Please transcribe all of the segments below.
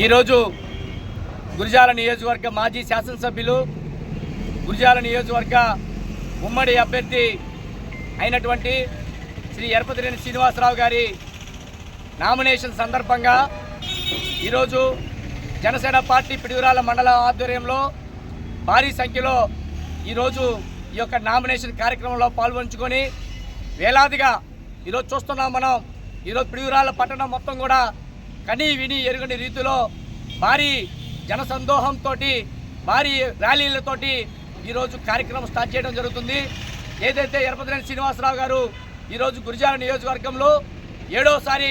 ఈరోజు గురిజాల నియోజకవర్గ మాజీ శాసనసభ్యులు గురిజాల నియోజకవర్గ ఉమ్మడి అభ్యర్థి అయినటువంటి శ్రీ ఎరపతిరేని శ్రీనివాసరావు గారి నామినేషన్ సందర్భంగా ఈరోజు జనసేన పార్టీ పిడుగురాల మండల ఆధ్వర్యంలో భారీ సంఖ్యలో ఈరోజు ఈ యొక్క నామినేషన్ కార్యక్రమంలో పాల్గొంచుకొని వేలాదిగా ఈరోజు చూస్తున్నాం మనం. ఈరోజు పిడుగురాల పట్టణం మొత్తం కూడా కని విని ఎరుగని రీతిలో భారీ జనసందోహంతో భారీ ర్యాలీలతోటి ఈరోజు కార్యక్రమం స్టార్ట్ చేయడం జరుగుతుంది. ఏదైతే ఎరపతిరేని శ్రీనివాసరావు గారు ఈరోజు గురిజాల నియోజకవర్గంలో ఏడోసారి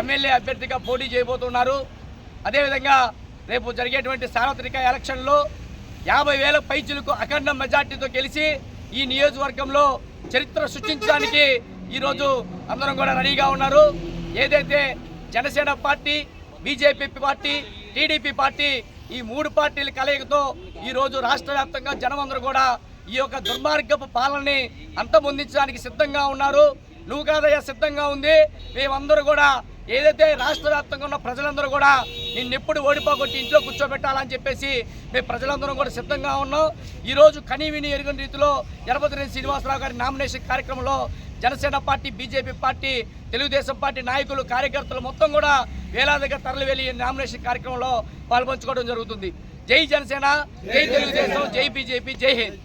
ఎమ్మెల్యే అభ్యర్థిగా పోటీ చేయబోతున్నారు. అదేవిధంగా రేపు జరిగేటువంటి సార్వత్రిక ఎలక్షన్లో యాభై వేల పైచులకు అఖండ మెజార్టీతో గెలిచి ఈ నియోజకవర్గంలో చరిత్ర సృష్టించడానికి ఈరోజు అందరం కూడా రెడీగా ఉన్నారు. ఏదైతే Janasena party BJP party TDP party ఈ మూడు పార్టీల కలయికతో ఈరోజు రాష్ట్ర వ్యాప్తంగా జనమందరూ కూడా ఈ యొక్క దుర్మార్గపు పాలనని అంతమొందించడానికి సిద్ధంగా ఉన్నారు. నువ్వు కాదయ్యా సిద్ధంగా ఉంది. మేమందరూ కూడా ఏదైతే రాష్ట్ర వ్యాప్తంగా ఉన్న ప్రజలందరూ కూడా నిన్నెప్పుడు ఓడిపోగొట్టి ఇంట్లో కూర్చోబెట్టాలని చెప్పేసి మేము ప్రజలందరం కూడా సిద్ధంగా ఉన్నాం. ఈరోజు కనీవిని ఎరుగని రీతిలో ఎరపతిరేని శ్రీనివాసరావు గారి నామినేషన్ కార్యక్రమంలో Janasena party BJP party Telugu Desam party నాయకులు కార్యకర్తలు మొత్తం కూడా వేలాదిగా తరలి వెళ్ళి నామినేషన్ కార్యక్రమంలో పాల్పంచుకోవడం జరుగుతుంది. జై జనసేన జై తెలుగుదేశం జై బీజేపీ జై హింద్.